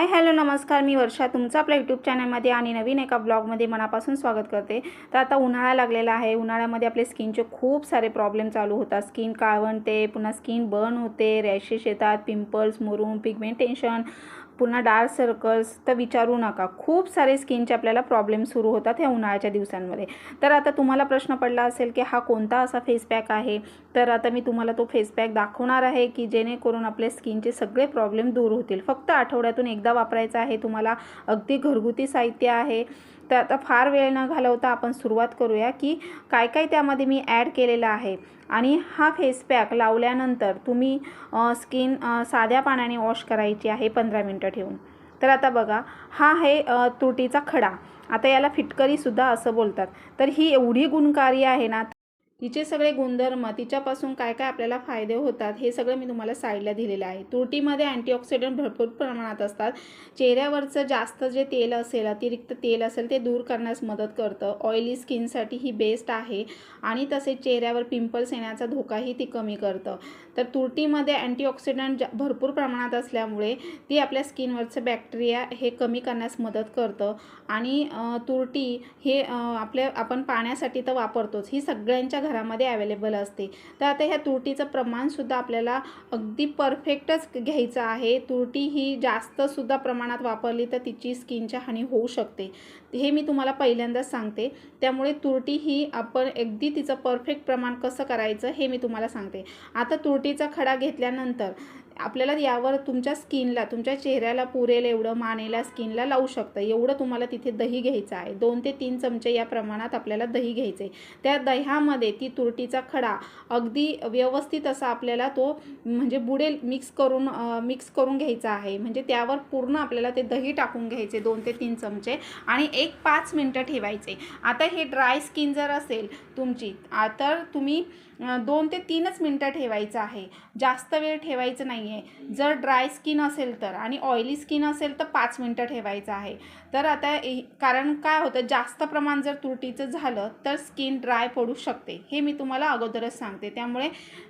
Hi hello नमस्कार. मी वर्षा. तुमचं आपल्या यूट्यूब चॅनलमध्ये आणि नवीन एका ब्लॉगमध्ये मनापासून स्वागत करते. तर आता उन्हाळा लागलेला आहे. उन्हाळ्यामध्ये आपले स्किनचे खूप सारे प्रॉब्लेम चालू होतात. स्किन काळवणते पुन्हा स्किन बर्न होते. रॅशेस येतात. पिंपल्स मुरूम पिगमेंटेशन पुन्हा डार्क सर्कल्स तर विचारू नका. खूप सारे स्किनचे आपल्याला प्रॉब्लेम सुरू होतात ह्या उन्हाळ्याच्या दिवसांमध्ये. तर आता तुम्हाला प्रश्न पडला असेल की हा कोणता असा फेस पॅक आहे? तर आता मी तुम्हाला तो फेस पॅक दाखवणार आहे की जेणेकरून आपल्या स्किनचे सगळे प्रॉब्लेम दूर होतील. फक्त आठवड्यातून एकदा वापरायचा आहे तुम्हाला. अगदी घरगुती साहित्य आहे. तर आता फार वेळ न घालवता आपण सुरुवात करूया की काय काय त्यामध्ये मी ॲड केलेलं आहे. आणि हा फेस पॅक लावल्यानंतर तुम्ही स्किन साध्या पाण्याने वॉश करायची आहे पंधरा मिनटं ठेवून. तर आता बघा हा आहे अ, तुरटीचा खडा. आता याला फिटकरीसुद्धा असं बोलतात. तर ही एवढी गुणकारी आहे ना तिचे सगळे गुणधर्म तिच्यापासून काय काय आपल्याला फायदे होतात हे सगळं मी तुम्हाला साईडला दिलेलं आहे. तुरटीमध्ये अँटीऑक्सिडंट भरपूर प्रमाणात असतात. चेहऱ्यावरचं जास्त जे तेल असेल अतिरिक्त तेल असेल ते दूर करण्यास मदत करतं. ऑइली स्किनसाठी ही बेस्ट आहे आणि तसेच चेहऱ्यावर पिंपल्स येण्याचा धोकाही ती कमी करतं. तर तुरटीमध्ये अँटीऑक्सिडंट जा भरपूर प्रमाणात असल्यामुळे ती आपल्या स्किनवरचं बॅक्टेरिया हे कमी करण्यास मदत करतं. आणि तुरटी हे आपल्या आपण पाण्यासाठी तर वापरतोच. ही सगळ्यांच्या घरामध्ये अवेलेबल असते. तर आता ह्या तुरटीचं प्रमाणसुद्धा आपल्याला अगदी परफेक्टच घ्यायचं आहे. तुरटी ही जास्तसुद्धा प्रमाणात वापरली तर तिची स्किनच्या हानी होऊ शकते. हे मी तुम्हाला पहिल्यांदाच सांगते. त्यामुळे तुरटी ही आपण अगदी तिचं परफेक्ट प्रमाण कसं करायचं हे मी तुम्हाला सांगते. आता तुरटीचा खडा घेतल्यानंतर आपल्याला यावर तुमच्या स्किनला तुमच्या चेहऱ्याला पुरेल एवढं मानेला स्किनला लावू शकतं. एवढं तुम्हाला तिथे दही घ्यायचं आहे. दोन ते तीन चमचे या प्रमाणात आपल्याला दही घ्यायचे त्या दह्यामध्ये ती तुरटीचा खडा अगदी व्यवस्थित असा आपल्याला तो म्हणजे बुडेल मिक्स करून मिक्स करून घ्यायचा आहे. म्हणजे त्यावर पूर्ण आपल्याला ते दही टाकून घ्यायचे दोन ते तीन चमचे आणि एक पाच मिनटं ठेवायचे. आता हे ड्राय स्किन जर असेल तुमची तर तुम्ही दोन ते तीनच मिनटं ठेवायचं आहे. जास्त वेळ ठेवायचं नाही आहे जर ड्राय स्किन असेल तर आणि ऑइली स्किन असेल तर पाच मिनटं ठेवायचं आहे. तर आता कारण काय होतं जास्त प्रमाण जर तुरटीचं झालं तर स्किन ड्राय पडू शकते. हे मी तुम्हाला अगोदरच सांगते. त्यामुळे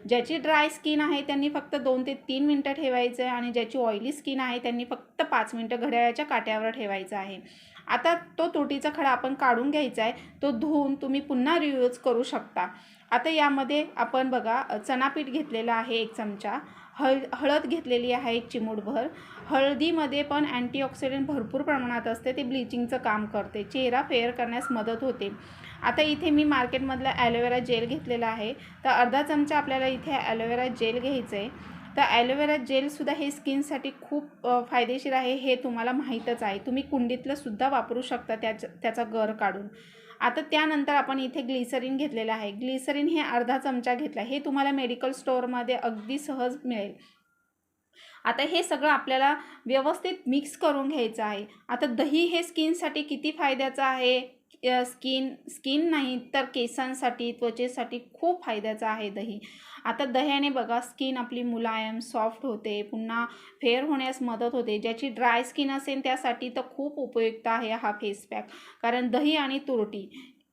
ज्याची ड्राय स्किन आहे त्यांनी फक्त दोन ते तीन मिनटं ठेवायचं आहे आणि ज्याची ऑइली स्किन आहे त्यांनी फक्त पाच मिनटं घड्याळाच्या काट्यावर ठेवायचं आहे. आता तो तुरटीचा खडा आपण काढून घ्यायचा आहे. तो धुवून तुम्ही पुन्हा रियूज करू शकता. आता यामध्ये आपण बघा चणापीठ घेतलेलं आहे एक चमचा हळ हळद घेतलेली आहे एक चिमूटभर. हळदीमध्ये पण अँटीऑक्सिडंट भरपूर प्रमाणात असते ते ब्लिचिंगचं काम करते चेहरा फेअर करण्यास मदत होते. आता इथे मी मार्केटमधला ॲलोवेरा जेल घेतलेला आहे. तर अर्धा चमचा आपल्याला इथे ॲलोवेरा जेल घ्यायचं आहे तर ॲलोवेरा जेलसुद्धा हे स्किनसाठी खूप फायदेशीर आहे हे तुम्हाला माहीतच आहे. तुम्ही कुंडीतलंसुद्धा वापरू शकता त्याच त्याचा गर काढून. आता त्यानंतर आपण इथे ग्लिसरीन घेतलेलं आहे. ग्लिसरीन हे अर्धा चमचा घेतला. हे तुम्हाला मेडिकल स्टोअरमध्ये अगदी सहज मिळेल. आता हे सगळं आपल्याला व्यवस्थित मिक्स करून घ्यायचं आहे. आता दही हे स्किनसाठी किती फायद्याचं आहे? स्किन स्किन नाही तर केसांसाठी त्वचेसाठी खूप फायद्याचं आहे दही. आता दह्याने बघा स्किन आपली मुलायम सॉफ्ट होते पुन्हा फेअर होण्यास मदत होते. ज्याची ड्राय स्किन असेल त्यासाठी तर खूप उपयुक्त आहे हा फेस पॅक कारण दही आणि तुरटी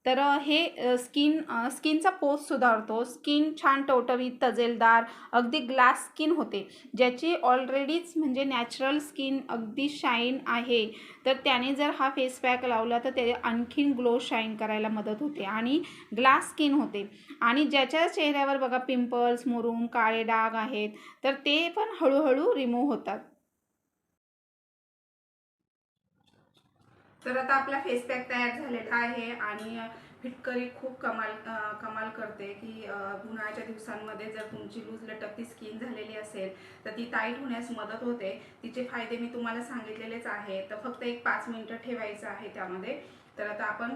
तर हे स्किन स्किनचा पोस सुधारतो. स्किन छान टवटवीत तजेलदार अगदी ग्लास स्किन होते. ज्याची ऑलरेडीच म्हणजे नॅचरल स्किन अगदी शाईन आहे. तर त्याने जर हा फेस पॅक लावला तर ते आणखीन ग्लो शाईन करायला मदत होते आणि ग्लास स्किन होते. आणि ज्याच्या चेहऱ्यावर बघा पिंपल्स मुरुम काळे डाग आहेत तर ते पण हळूहळू रिमूव्ह होतात. तर आता आपला फेस पॅक तयार झालेला आहे आणि फिटकरी खूप कमाल कमाल करते की उन्हाळ्याच्या दिवसांमध्ये जर तुमची लूज लटकती स्किन झालेली असेल तर ती टाईट होण्यास मदत होते. तिचे फायदे मी तुम्हाला सांगितलेलेच आहे तर फक्त एक पाच मिनटं ठेवायचं आहे त्यामध्ये. तर आता आपण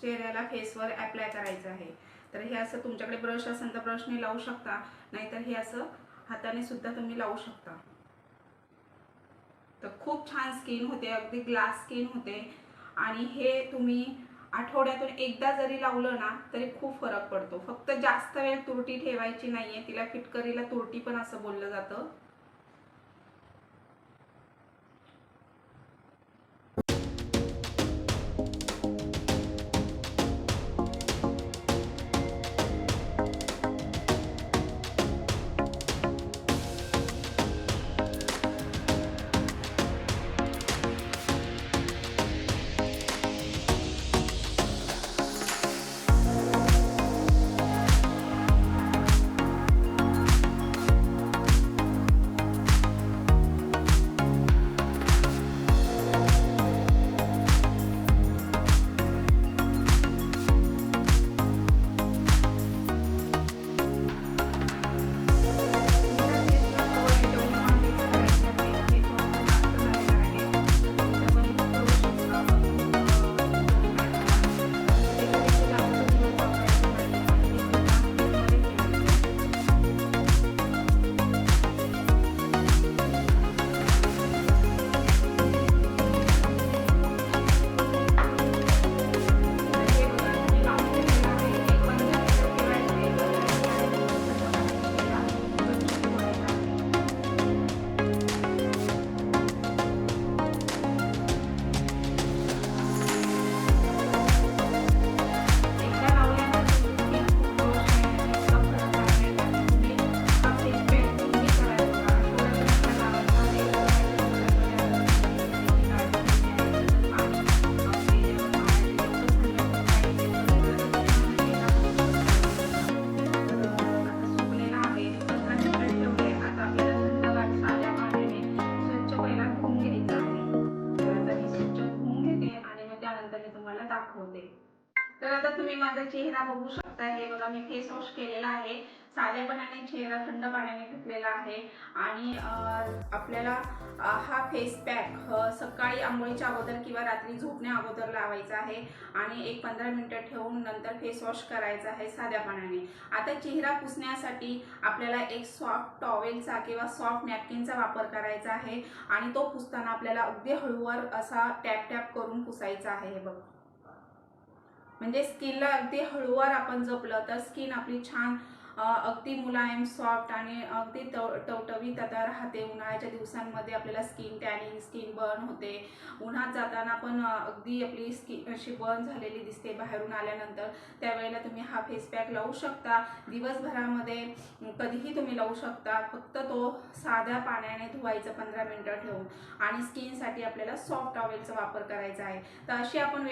चेहऱ्याला फेसवर अप्लाय करायचं आहे. तर हे असं तुमच्याकडे ब्रश असेल तर ब्रशने लावू शकता. नाहीतर हे असं हाताने सुद्धा तुम्ही लावू शकता. तर खूप छान स्किन होते. अगदी ग्लास स्किन होते. आणि हे तुम्ही आठवड्यातून एकदा जरी लावलं ना तरी खूप फरक पडतो. फक्त जास्त वेळ तुरटी ठेवायची नाहीये तिला फिटकरीला तुरटी पण असं बोललं जातं. तर आता तुम्ही माझा चेहरा बघू शकता. हे बघा मी फेस वॉश केलेला आहे. साध्या पाण्याने चेहरा थंड पाण्याने धुतलेला आहे. आणि आपल्याला हा फेस पॅक सकाळी आंघोळीच्या अगोदर किंवा रात्री झोपण्या अगोदर लावायचा आहे. आणि एक पंधरा मिनटं ठेवून नंतर फेस वॉश करायचा आहे साध्या पाण्याने आता चेहरा पुसण्यासाठी आपल्याला एक सॉफ्ट टॉवेलचा किंवा सॉफ्ट नॅपकिनचा वापर करायचा आहे. आणि तो पुसताना आपल्याला अगदी हळूवार असा टॅप टॅप करून पुसायचा आहे. हे बघ. म्हणजे स्किनला अगदी हळूवार आपण जपलं तर स्किन आपली छान अगदी मुलायम सॉफ्ट आणि अगदी टव टवटवीत आता राहते. उन्हाळ्याच्या दिवसांमध्ये आपल्याला स्किन टॅनिंग स्किन बर्न होते. उन्हात जाताना पण अगदी आपली स्किन अशी बर्न झालेली दिसते बाहेरून आल्यानंतर. त्यावेळेला तुम्ही हा फेस पॅक लावू शकता. दिवसभरामध्ये कधीही तुम्ही लावू शकता. फक्त तो साध्या पाण्याने धुवायचं पंधरा मिनटं ठेवून. आणि स्किनसाठी आपल्याला सॉफ्ट टॉवेलचा वापर करायचा आहे. तर अशी आपण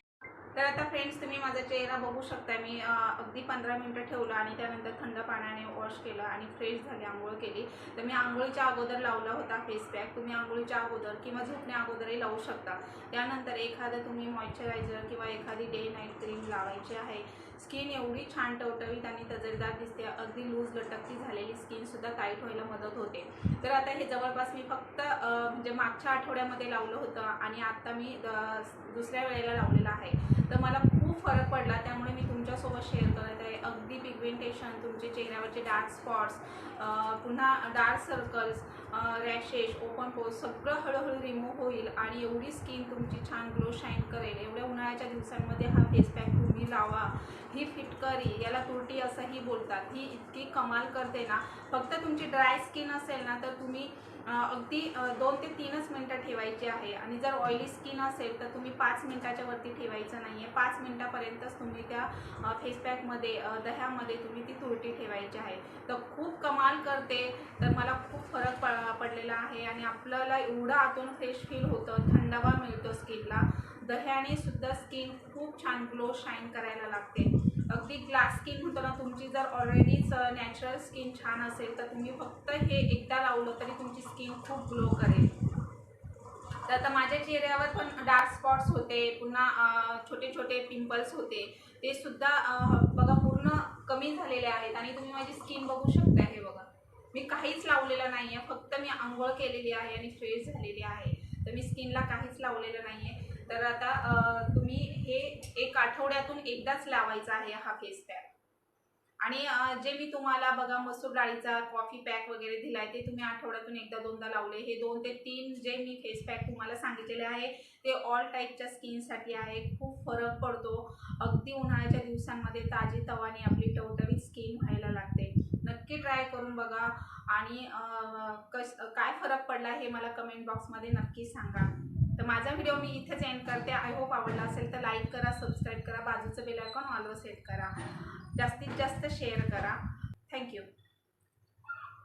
तर आता फ्रेंड्स तुम्ही माझा चेहरा बघू शकता मी अगदी पंधरा मिनटं ठेवलं आणि त्यानंतर थंड पाण्याने वॉश केलं आणि फ्रेश झाली आंघोळ केली. तर मी आंघोळीच्या अगोदर लावला होता फेस पॅक तुम्ही आंघोळीच्या अगोदर किंवा झोपण्या अगोदरही लावू शकता. त्यानंतर एखादं तुम्ही मॉइश्चरायझर किंवा एखादी डे नाईट क्रीम लावायची आहे. स्किन एवढी छान टवटवीत आणि तजरदार दिसते. अगदी लूज लटकती झालेली स्किनसुद्धा टाईट व्हायला मदत होते. तर आता हे जवळपास मी फक्त म्हणजे मागच्या आठवड्यामध्ये लावलं होतं आणि आत्ता मी दुसऱ्या वेळेला लावलेलं आहे. तर मला खूप फरक पडला त्यामुळे मी तुमच्यासोबत शेअर करत आहे. अगदी पिगमेंटेशन तुमचे चेहऱ्यावरचे डार्क स्पॉट्स पुन्हा dark circles rashes open pores सगळं हळूहळू रिमूव्ह होईल आणि एवढी स्किन तुमची छान ग्लो शाईन करेल. एवढ्या उन्हाळ्याच्या दिवसांमध्ये हा फेस पॅक तुम्ही लावा. ही फिटकरी याला तुरटी असंही बोलतात. ही इतकी कमाल करते ना फक्त तुमची ड्राय स्किन असेल ना तर तुम्ही अगदी दोन ते तीनच मिनटं ठेवायची आहे. आणि जर ऑइली स्किन असेल तर तुम्ही पाच मिनटाच्या वरती ठेवायचं नाही आहे पाच मिनटापर्यंतच तुम्ही त्या फेसपॅकमध्ये दह्यामध्ये तुम्ही ती तुरटी ठेवायची आहे. तर खूप कमाल करते. तर मला खूप फरक प पडलेला आहे. आणि आपल्याला एवढं आतून फ्रेश फील होतं. थंडावा मिळतो स्किनला दह्याने सुद्धा स्किन खूप छान ग्लो शाईन करायला लागते. अगदी ग्लास स्किन होतं ना तुमची जर ऑलरेडीच नॅचरल स्किन छान असेल तर तुम्ही फक्त हे एकदा लावलं तरी तुमची स्किन खूप ग्लो करेल. तर आता माझ्या चेहऱ्यावर पण डार्क स्पॉट्स होते पुन्हा छोटे छोटे पिंपल्स होते. ते सुद्धा बघा पूर्ण कमी झालेले आहेत आणि तुम्ही माझी स्किन बघू शकता हे बघा. मी काहीच लावलेलं नाही आहे फक्त मी आंघोळ केलेली आहे आणि फ्रेश झालेली आहे. तर मी स्किनला काहीच लावलेलं नाही आहे तर आता तुम्ही आठवड्यातून एकदाच लावायचा आहे हा फेस पॅक आणि जे मी तुम्हाला बघा मसूर डाळीचा कॉफी पॅक वगैरे दिलाय ते तुम्ही आठवड्यातून एकदा दोनदा लावले. हे दोन ते तीन जे मी फेस पॅक तुम्हाला सांगितलेले आहे ते ऑल टाईपच्या स्किनसाठी आहे. खूप फरक पडतो. अगदी उन्हाळ्याच्या दिवसांमध्ये ताजी तवानी आपली टवटवीत स्किन व्हायला लागते. नक्की ट्राय करून बघा. आणि कस काय फरक पडला हे मला कमेंट बॉक्समध्ये नक्की सांगा. तर माझा व्हिडिओ मी इथेच एंड करते. आय होप आवडला असेल तर लाईक करा सबस्क्राईब करा बाजूचं बेल आयकॉन ऑलवर सेट करा. जास्तीत जास्त शेअर करा. थँक्यू